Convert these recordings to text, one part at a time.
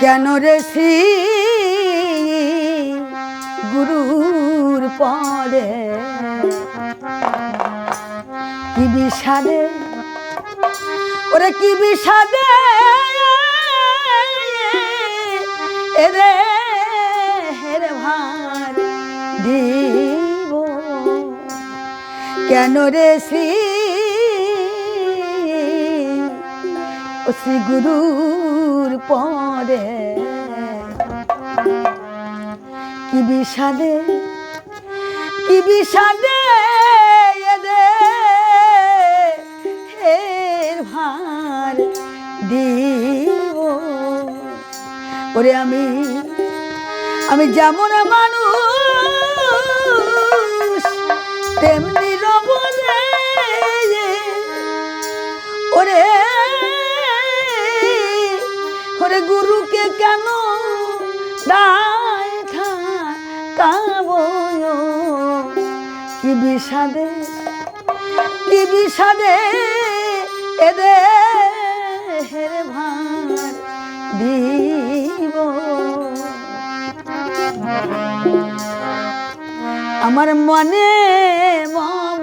কেন রে শ্রী গুরুর পরে? কি বিষাদে? ওরে কি বিষাদে? এরে হেরে ভার দিব। কেন রে শ্রী শ্রী গুরুর পরে। কি বিষাদে কি বিষাদে ভার ওরে আমি আমি যেমন মানুষ তেমনি গুরুকে কেন দায় কি বিষাদে কি বিষাদে এদে হেরে ভার দিব? আমার মনে মম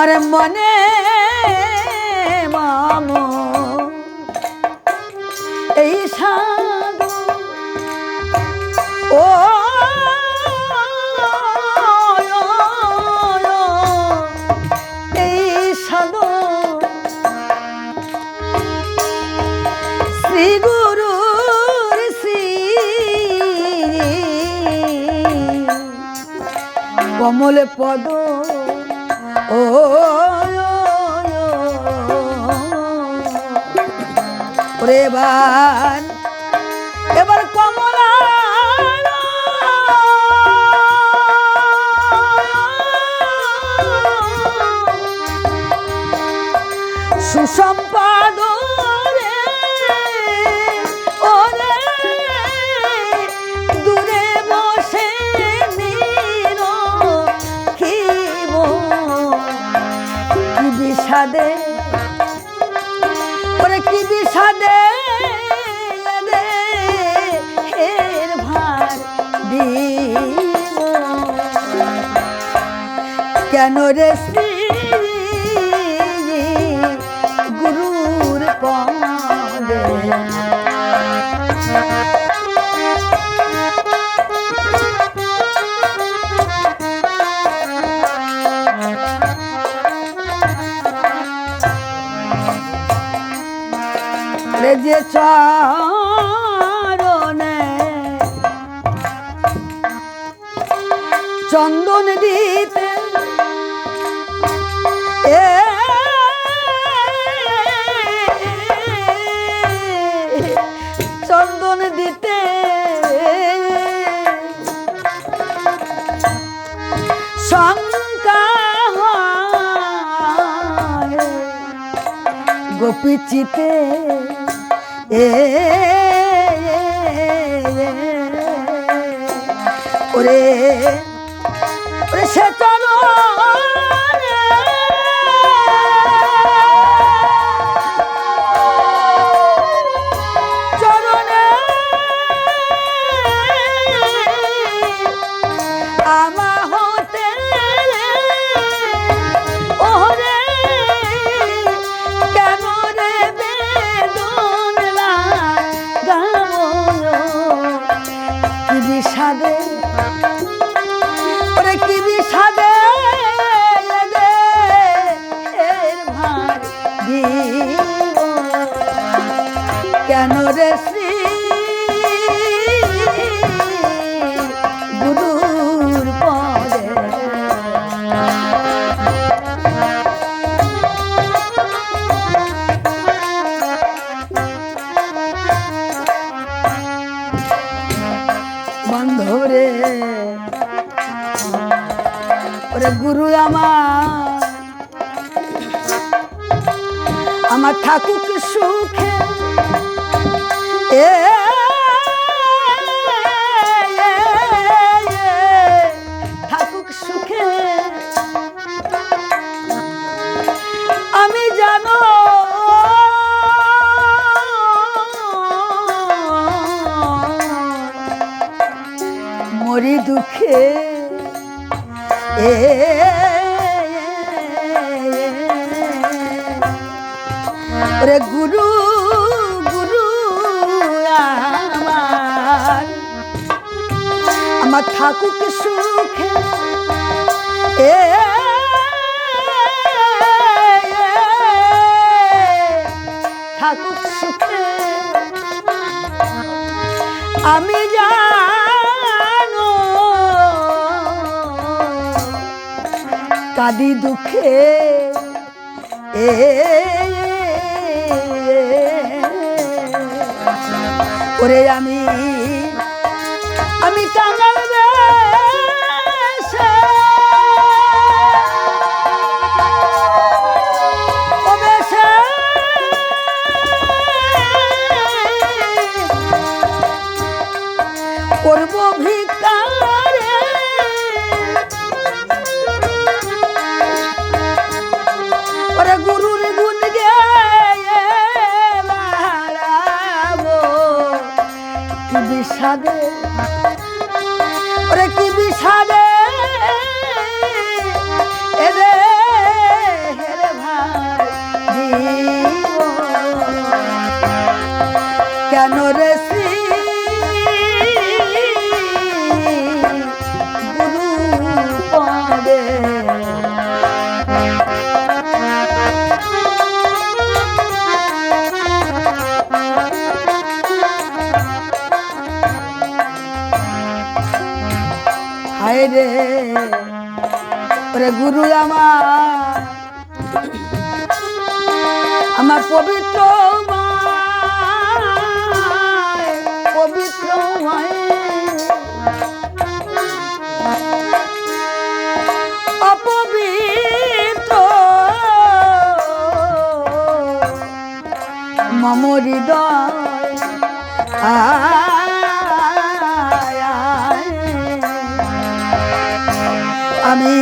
আমার মনে মাম। এই সাধু। ও এই সাধু। শ্রী গুরুর শ্রী কমল পদ ওরে এবার এবার কমলা সুসম্পাদ বিষাদে ওরে কি বিষাদে রে? ভার কেন রে চন্দন দিতে। এ চন্দন দিতে। শঙ্কা হয় গোপী চিতে। এ ওরে সে চরণে আমার। আমার থাকুক সুখে? এ এ, সুখে? আমি মরি দুঃখে। এ থাকুক সুখে। এ থাকুক সুখে। আমি জানো কাদি দুঃখে। এ ওরে আমি আমি বিষাদে ওরে কি বিষাদে? ভাই কেন রে হায় রে। ওরে গুরু আমার আমার পবিত্র পবিত্র অপবিত্র মম হৃদয় আমি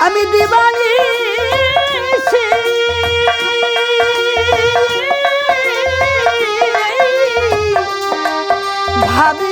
আমি দিবানি ভাবি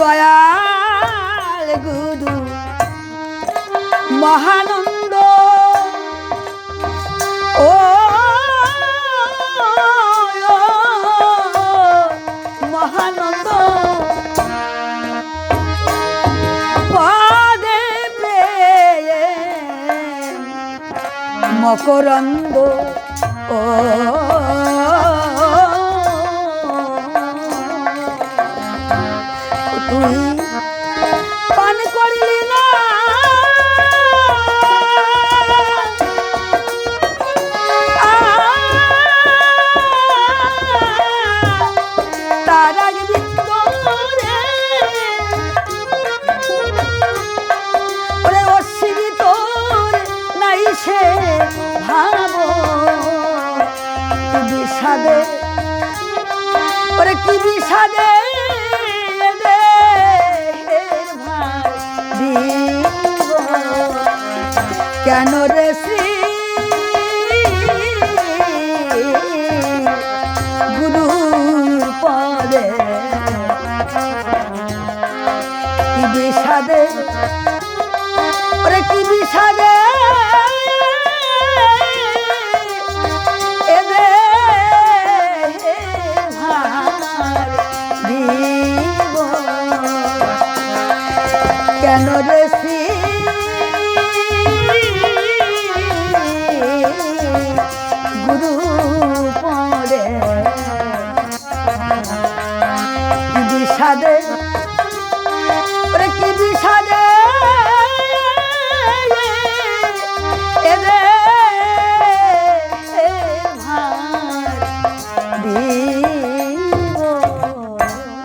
দয়াল গুরু মহানন্দ। ও মহানন্দ। মকরন্দ ও হের কেন রে পরে কি